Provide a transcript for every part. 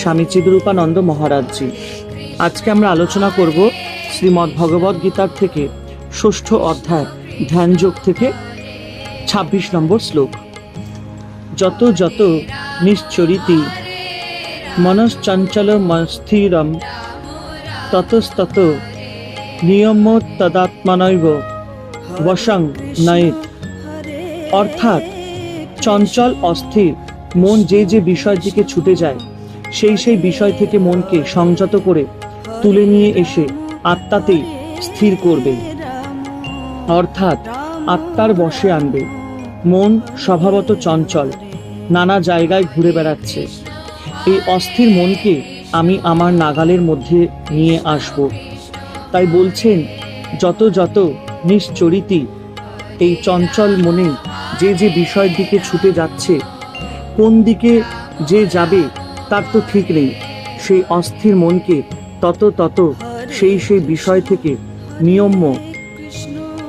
স্বামী চিদরূপানন্দ মহারাজজি। আজকে আমরা আলোচনা করব শ্রীমদ্ ভগবদ গীতার থেকে ষষ্ঠ অধ্যায়, ধ্যানযোগ থেকে ২৬ নম্বর শ্লোক। যত যত নিশ্চরিতি মনশ্চঞ্চল মস্থিরম, ততস্তত নিয়ম তদাত্মনৈব বশং নয়েত। অর্থাৎ চঞ্চল অস্থির, মন যে যে বিষয়ের দিকে ছুটে যায় সেই সেই বিষয় থেকে মনকে সংযত করে তুলে নিয়ে এসে আত্মাতেই স্থির করবে। অর্থাৎ আত্মার বশে আনবে। মন স্বভাবত চঞ্চল, নানা জায়গায় ঘুরে বেড়াচ্ছে। এই অস্থির মনকে আমি আমার নাগালের মধ্যে নিয়ে আসব। তাই বলছেন, যত যত নিশ্চরিতি এই চঞ্চল মনে যে যে বিষয়ের দিকে ছুটে যাচ্ছে, কোন দিকে যে যাবে তার তো ঠিক নেই। সেই অস্থির মনকে তত তত সেই সেই বিষয় থেকে নিয়ম্য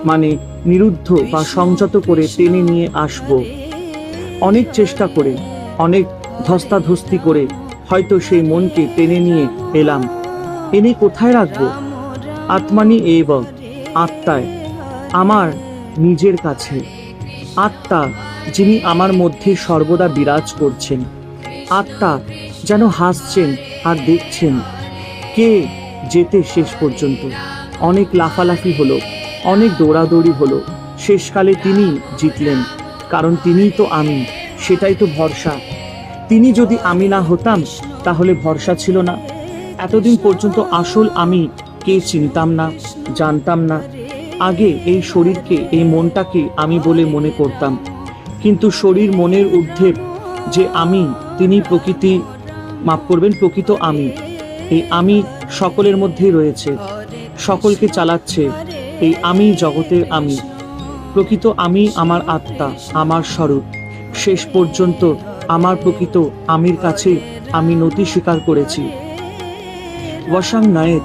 মানে নিরুদ্ধ বা সংযত করে টেনে নিয়ে আসব। অনেক চেষ্টা করে, অনেক ধস্তাধস্তি করে হয়তো সেই মনকে টেনে নিয়ে এলাম। এনে কোথায় রাখব? আত্মানি এব, আত্মায়, আমার নিজের কাছে। আত্মা যিনি আমার মধ্যে সর্বদা বিরাজ করছেন। আত্মা যেন হাসছেন আর দেখছেন কে যেতে শেষ পর্যন্ত। অনেক লাফালাফি হলো, অনেক দৌড়াদৌড়ি হলো, শেষকালে তিনি জিতলেন, কারণ তিনিই তো আমি, সেটাই তো ভরসা। তিনি যদি আমি না হতাম, তাহলে ভরসা ছিল না। এতদিন পর্যন্ত আসল আমি কে চিনতাম না, জানতাম না। আগে এই শরীরকে, এই মনটাকে আমি বলে মনে করতাম। কিন্তু শরীর মনের ঊর্ধ্বে যে আমি, তিনি প্রকৃতি মাফ করবেন, প্রকৃত আমি। এই আমি সকলের মধ্যেই রয়েছে, সকলকে চালাচ্ছে। এই আমি জগতের আমি। প্রকৃত আমি আমার আত্মা, আমার স্বরূপ। শেষ পর্যন্ত আমার প্রকৃত আমির কাছে আমি নতি স্বীকার করেছি। বসাং নয়েত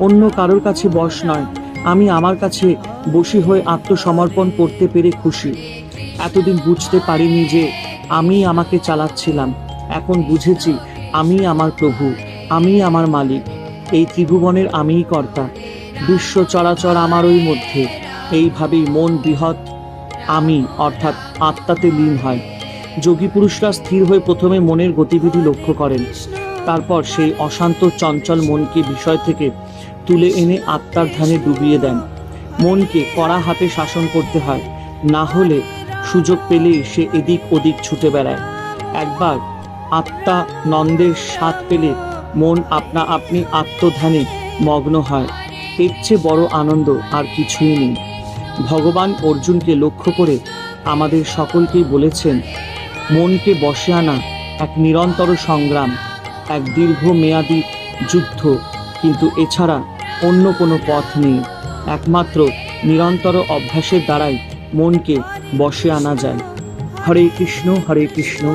অন্য কারোর কাছে বস নয়। আমি আমার কাছে বসী হয়ে আত্মসমর্পণ করতে পেরে খুশি। এতদিন বুঝতে পারিনি যে আমি আমাকে চালাচ্ছিলাম। এখন বুঝেছি আমি আমার প্রভু, আমি আমার মালিক, এই ত্রিভুবনের আমিই কর্তা। বিশ্ব চরাচর আমারই মধ্যে, এইভাবেই মন বৃহৎ। আমি, অর্থাৎ আত্মাতে লীন হয়। যোগী পুরুষরা স্থির হয়ে প্রথমে মনের গতিবিধি লক্ষ্য করেন। তারপর সেই অশান্ত চঞ্চল মনকে বিষয় থেকে তুলে এনে আত্মার ধ্যানে ডুবিয়ে দেন। মনকে কড়া হাতে শাসন করতে হয়, না হলে সুযোগ পেলেই সে এদিক ওদিক ছুটে বেড়ায়। একবার আত্মা নন্দের স্বাদ পেলে মন আপনা আপনি আত্মধ্যানে মগ্ন হয়। এর চেয়ে বড় আনন্দ আর কিছুই নেই। ভগবান অর্জুনকে লক্ষ্য করে আমাদের সকলকেই বলেছেন, মনকে বসে আনা এক নিরন্তর সংগ্রাম, এক দীর্ঘমেয়াদী যুদ্ধ। কিন্তু এছাড়া অন্য কোনো পথ নেই। একমাত্র নিরন্তর অভ্যাসের দ্বারাই মনকে বসে আনা যায়। হরে কৃষ্ণ হরে কৃষ্ণ।